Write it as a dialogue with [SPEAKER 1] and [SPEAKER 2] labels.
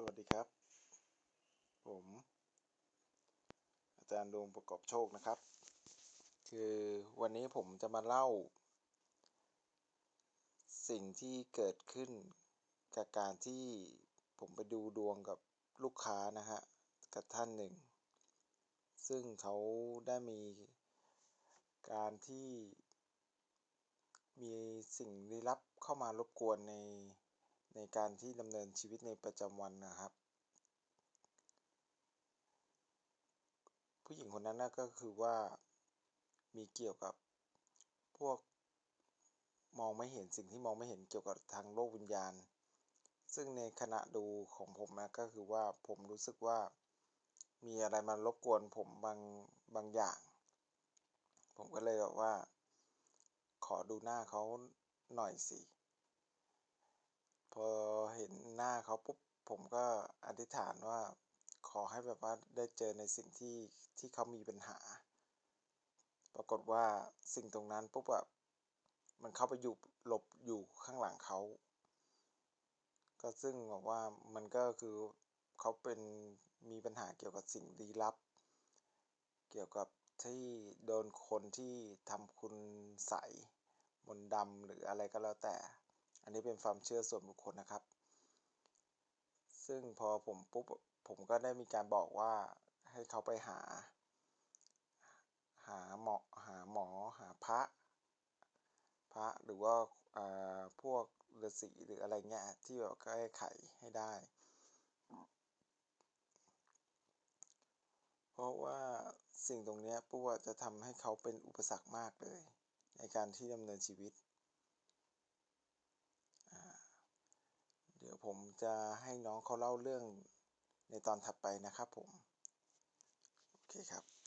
[SPEAKER 1] สวัสดีครับ ผม อาจารย์ดวงประกอบโชคนะครับ คือวันนี้ผมจะมาเล่า สิ่งที่เกิดขึ้นกับการที่ผมไปดูดวงกับลูกค้านะฮะ กับท่านหนึ่ง ซึ่งเขาได้มีการที่มีสิ่งลี้ลับเข้ามารบกวนใน ในการที่ดำเนินชีวิตในประจำวันนะครับ ผู้หญิงคนนั้นนะก็คือว่ามีเกี่ยวกับพวกมองไม่เห็นสิ่งที่มองไม่เห็นเกี่ยวกับทางโลกวิญญาณ ซึ่งในขณะดูของผมนะก็คือว่าผมรู้สึกว่ามีอะไรมารบกวนผมบางบางอย่าง ผมก็เลยแบบว่า ขอดูหน้าเขาหน่อยสิ อเห็นหน้าเขาปุ๊บผมก็อธิษฐานว่าขอให้แบบว่าได้เจอในสิ่งที่ที่เขามีปัญหา ปรากฏว่าสิ่งตรงนั้นปุ๊บแบบมันเข้าไปอยู่หลบอยู่ข้างหลังเขา ก็ซึ่งบอกว่ามันก็คือเขาเป็นมีปัญหาเกี่ยวกับสิ่งลี้ลับ เกี่ยวกับที่โดนคนที่ทำคุณใสมนดำหรืออะไรก็แล้วแต่ อันนี้เป็นความเชื่อส่วนบุคคลนะครับ ซึ่งพอผมปุ๊บผมก็ได้มีการบอกว่าให้เขาไปหา หาหมอหาหมอหาพระ พระหรือว่าพวกฤาษีหรืออะไรเงี้ยที่แบบแก้ไขให้ได้ เพราะว่าสิ่งตรงนี้ปุ๊บจะทำให้เขาเป็นอุปสรรคมากเลย ในการที่ดำเนินชีวิต เดี๋ ยวผมจะให้น้องเขาเล่าเรื่องในตอนถัดไปนะครับผม โอเคครับ